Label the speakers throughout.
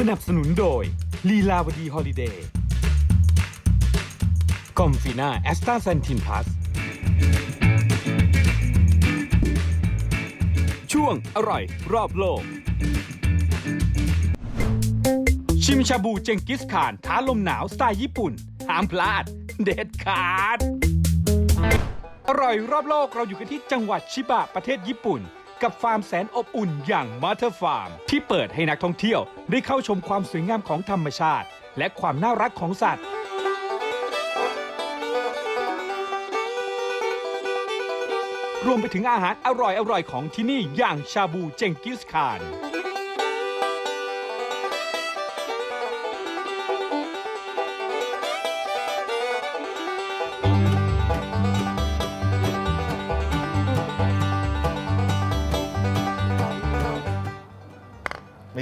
Speaker 1: สนับสนุนโดยลีลาวดีฮอลิเดย์กอมฟีน่าแอสตาเซนทินพลัสช่วงอร่อยรอบโลก ชิมชาบูเจงกิสข่านท้าลมหนาวสไตล์ญี่ปุ่น ห้ามพลาด เด็ดขาด อร่อยรอบโลกเราอยู่กันที่จังหวัดชิบะประเทศญี่ปุ่น กับฟาร์มแสนอบอุ่นอย่างมาเธอร์ฟาร์ม ที่เปิดให้นักท่องเที่ยวได้เข้าชมความสวยงามของธรรมชาติ และความน่ารักของสัตว์ รวมไปถึงอาหารอร่อยๆของที่นี่อย่างชาบูเจงกิสคาน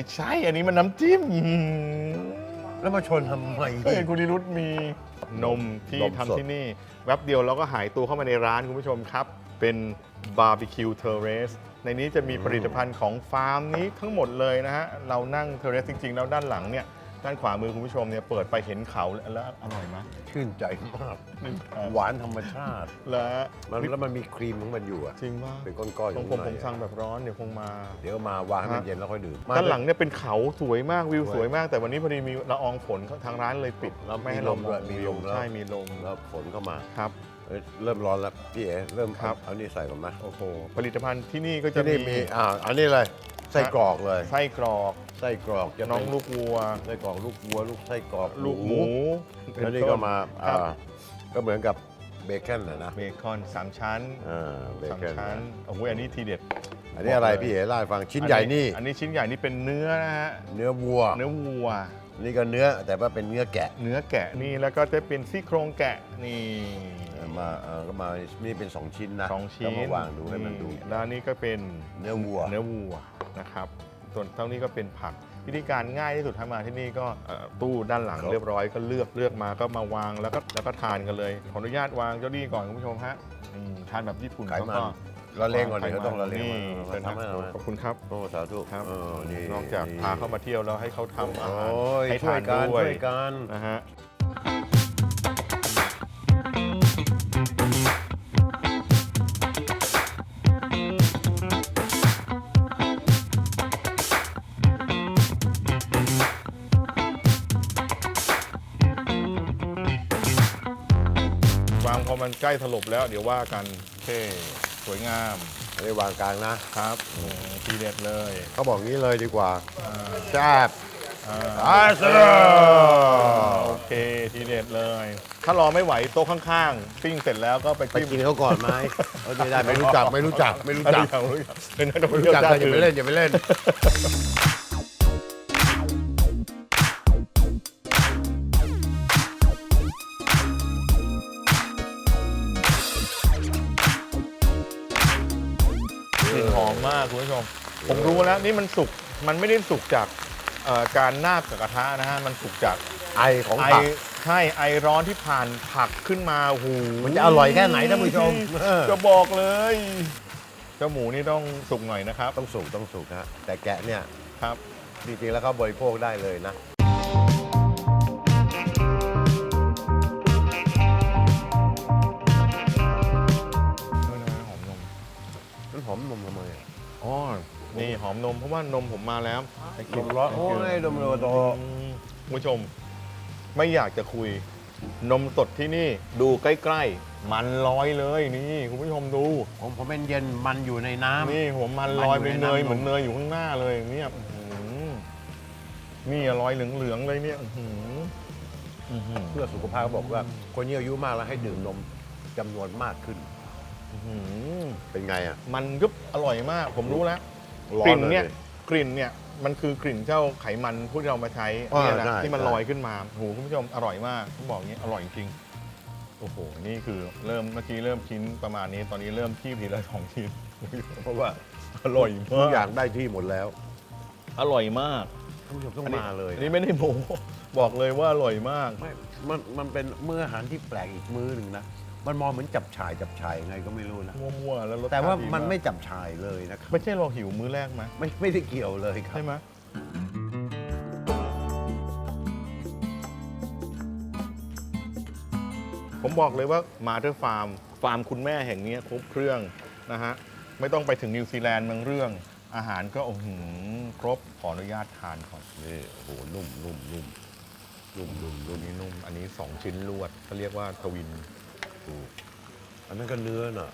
Speaker 2: ไม่ใช่ อันนี้มันน้ำจิ้ม
Speaker 3: แล้วมาชนทำไม
Speaker 2: เฮ้ยคุณนิรุตมีนมที่
Speaker 3: นมสด
Speaker 2: ทำที่นี่ แวบเดียวเราก็หายตัวเข้ามาในร้านคุณผู้ชมครับ เป็นบาร์บีคิวเทอร์เรสในนี้จะมีผลิตภัณฑ์ของฟาร์มนี้ทั้งหมดเลยนะฮะ เรานั่งเทอร์เรสจริง ๆ แล้วด้านหลังเนี่ย ด้านขวามือคุณผู้ชมเนี่ยเปิดไปเห็นเขาแล้วอร่อยไหม
Speaker 3: ชื่นใจมาก
Speaker 2: หนึ่ง
Speaker 3: หวานธรรมชาติ
Speaker 2: แล้ว
Speaker 3: มันแล้วมันมีครีมของมันอยู่อะ
Speaker 2: จริงว่า
Speaker 3: เป็นก้อนๆอ
Speaker 2: ขอยู่งผม
Speaker 3: ข้าง
Speaker 2: ผ
Speaker 3: ใน
Speaker 2: มสั่งแบบร้อนเดี๋ยวคงมา
Speaker 3: เดี๋ยวมาวางให้มันเย็นแล้วค่อยดื่ม
Speaker 2: ด้านหลังเนี่ยเป็นเขาสวยมากวิว
Speaker 3: สวย
Speaker 2: สวยมาก แต่วันนี้พอดีมีละอองฝนทางร้านเลยปิด
Speaker 3: แล้ว
Speaker 2: ไม่ให้
Speaker 3: มีล
Speaker 2: เรา
Speaker 3: มด้วย
Speaker 2: อง
Speaker 3: มี
Speaker 2: วิ
Speaker 3: ล
Speaker 2: ว
Speaker 3: มแล้ว
Speaker 2: ใช่มีลม
Speaker 3: แล้วฝนเข้ามา
Speaker 2: ครับ
Speaker 3: เอ้ยเริ่มร้อนแล้วพี่เอ๋เริ่ม
Speaker 2: ครับ
Speaker 3: เอานี่ใส่ก่อนนะ
Speaker 2: โอ้โหผลิตภัณฑ์ที่นี่ก็จะ
Speaker 3: ที่นี่มีอ่าอันนี้เลย ไส้กรอกเลย
Speaker 2: ไส้กรอก
Speaker 3: ไส้กรอกจะ
Speaker 2: น้อง
Speaker 3: เป็น
Speaker 2: ลูกวัว
Speaker 3: ไส้กรอกลูกวัว ลูกไส้กรอก
Speaker 2: ลูกหมู
Speaker 3: แล้วนี่ก็มา
Speaker 2: ครับ
Speaker 3: อ่าก็เหมือนกับเบคอนนะนะ
Speaker 2: เบคอนสามชั้น
Speaker 3: อ่าเบ
Speaker 2: สาม
Speaker 3: คอน
Speaker 2: ชั้นโอ้โหอันนี้ทีเด็ด
Speaker 3: อันนี้อะไรพี่เอ๋เล่าให้ฟังชิ้นใหญ่นี่
Speaker 2: อันนี้ชิ้นใหญ่นี่เป็นเนื้อนะฮะ
Speaker 3: เนื้อวัว
Speaker 2: เนื้อวัว
Speaker 3: นี่ก็เนื้อแต่ว่าเป็นเนื้อแกะ
Speaker 2: เนื้อแกะนี่แล้วก็จะเป็นซี่โครงแกะนี่
Speaker 3: มาเอ่อก็มานี่เป็น2ชิ้นนะ
Speaker 2: สองชิ้น
Speaker 3: ก็มาวางดูให้มันดู
Speaker 2: แล้วอันนี่ก็เป็น
Speaker 3: เนื้อวัว
Speaker 2: เนื้อวัว นะครับ ส่วนเท่านี้ก็เป็นผัก วิธีการง่ายที่สุดถ้ามาที่นี่ก็เอ่อตู้ด้านหลัง
Speaker 3: ครับ
Speaker 2: เรียบร้อยก็เลือกเลือกมาก็มาวางแล้วก็แล้วก็ทานกันเลยขออนุญาตวางเจ้าดี้ก่อนคุณผู้ชมฮะอืมทานแบบญี่ปุ่น
Speaker 3: ไขมัน
Speaker 2: ก็
Speaker 3: ละเลงก่อนเดี๋ยว
Speaker 2: ไขมั
Speaker 3: ต้องละเลง
Speaker 2: นี่
Speaker 3: ก่อน
Speaker 2: เชิญครับ
Speaker 3: ทำให้เรา
Speaker 2: ขอบคุณครับ
Speaker 3: โอ้สาธุ
Speaker 2: ครับ
Speaker 3: เออนี่
Speaker 2: นอกจากพาเข้ามาเที่ยวแล้วให้เขาทำอาหาร
Speaker 3: โอ้ย
Speaker 2: ให้
Speaker 3: ช่ว
Speaker 2: ทายน
Speaker 3: กัน
Speaker 2: ด้วย
Speaker 3: ช่วยกัน
Speaker 2: นะฮะางพอมันใกล้ถลบแล้วเดี๋ยวว่ากันเท่สวยงาม
Speaker 3: อันนี้วางกลางนะครับ
Speaker 2: อืมทีเด็ดเลย
Speaker 3: เขาบอกงี้เลยดีกว่า
Speaker 2: อ่า
Speaker 3: แซ่บ
Speaker 2: อ่า
Speaker 3: อาเซโโอ
Speaker 2: เคทีเด็ดเลย ถ้ารอไม่ไหวโต๊ะข้างๆปิ้งเสร็จแล้วก็ไป
Speaker 3: ไป
Speaker 2: จิ้ม
Speaker 3: กินเขาก่อนไหมเออไม่ได้ไม่รู้จักไม่รู้จักไม่รู้จัก
Speaker 2: ไม่รู้จักเป็นนักท่อง
Speaker 3: ไม่
Speaker 2: เที่ยว
Speaker 3: รู้จัก
Speaker 2: ชา
Speaker 3: ก็
Speaker 2: ติ
Speaker 3: อย่าไป
Speaker 2: อื่น
Speaker 3: เล่นอย่าไปเล่น
Speaker 2: มมากคุณผู้ชม ผมรู้แล้วนี่มันสุก มันไม่ได้สุกจากเอ่อการนาบกับกระทะนะฮะ มันสุกจาก
Speaker 3: ไอของ
Speaker 2: ไอ
Speaker 3: ผัก
Speaker 2: ใช่ไอร้อนที่ผ่านผักขึ้นมาโอ้โห
Speaker 3: มันจะอร่อยแค่ไหนท่านผู้ชมเออ
Speaker 2: จะบอกเลย เจ้าหมูนี่ต้องสุกหน่อยนะครับ
Speaker 3: ต้องสุกต้องสุกฮะแต่แกะเนี่ย
Speaker 2: ครับ
Speaker 3: จริงๆแล้วเขาบริโภคได้เลยนะ
Speaker 2: หอมนม
Speaker 3: มันหอมนมทำไมอะ
Speaker 2: อ๋อนี่หอมนมเพราะว่านมผมมาแล้วไปกิ
Speaker 3: นมร้อน โอ้ยนมโรโต
Speaker 2: อืมคุณผู้ชมไม่อยากจะคุย นมสดที่นี่ดูใกล้ๆ มันลอยเลยนี่คุณผู้ชมดู
Speaker 3: ผมผมเป็นเย็นมันอยู่ในน้ำ
Speaker 2: นี่หัวมันลอยเป็นเนยเหมือนเนยอยู่ข้างหน้าเลยเนี่ยอื้อหือนี่อะลอยเหลืองๆเลยเนี่ยอื้อหืออื้อหือ
Speaker 3: เพื่อสุขภาพเขาบอกว่า คนที่อายุมากแล้วให้ดื่มนมจำนวนมากขึ้น
Speaker 2: อื้อหือ
Speaker 3: เป็นไงอะ
Speaker 2: มันยุบอร่อยมาก ผมรู้แล้ว
Speaker 3: ร้อก
Speaker 2: ลิ่น
Speaker 3: ล
Speaker 2: เนี่ยกลิ่นเนี่ยมันคือกลิ่นเจ้าไขมันที่เรามาใช้
Speaker 3: อ่า
Speaker 2: เนี่ยนะ
Speaker 3: ใช่
Speaker 2: ที่มัน
Speaker 3: ใช่
Speaker 2: ลอยขึ้นมาโหคุณผู้ชมอร่อยมากผมบอกอย่างนี้อร่อยจริงโอ้โหนี่คือเริ่มเมื่อกี้เริ่มชิ้นประมาณนี้ตอนนี้เริ่มคีบทีละสองชิ้นเพราะว่าอร่อย
Speaker 3: ทุ
Speaker 2: มากก
Speaker 3: อย่างได้ที่หมดแล้ว
Speaker 2: อร่อยมาก
Speaker 3: ท่านผู้ชมต้อง
Speaker 2: อันนี้
Speaker 3: มาเลย
Speaker 2: อันนี้ไม่ได้โมบอกเลยว่าอร่อยมาก
Speaker 3: ไม่มันมันเป็นมื้ออาหารที่แปลกอีกมื้อหนึ่งนะ มันมองเหมือนจับชายจับชายไงก็ไม่รู้นะ
Speaker 2: มั่วๆแล้วรส
Speaker 3: แต่ว่ามันไม่จับชายเลยนะครับ
Speaker 2: ไม่ใช่เราหิวมื้อแรกไหม
Speaker 3: ไม่ไม่ได้เกี่ยวเลยครับ
Speaker 2: ใช่ไหมผมบอกเลยว่ามาเธอฟาร์มฟาร์มคุณแม่แห่งนี้ครบเครื่องนะฮะ ไม่ต้องไปถึงนิวซีแลนด์มังเรื่อง อาหารก็โอ้โหครบขออนุญาตทานก่อน
Speaker 3: นี่โอ้โหนุ่มนุ่มนุ่มนุ่มนุ่ม
Speaker 2: ตัว
Speaker 3: นี้
Speaker 2: นุ่ม อันนี้สองชิ้นลวดเขาเรียกว่าทวิน
Speaker 3: อันนั้นก็เนื้อน่ะ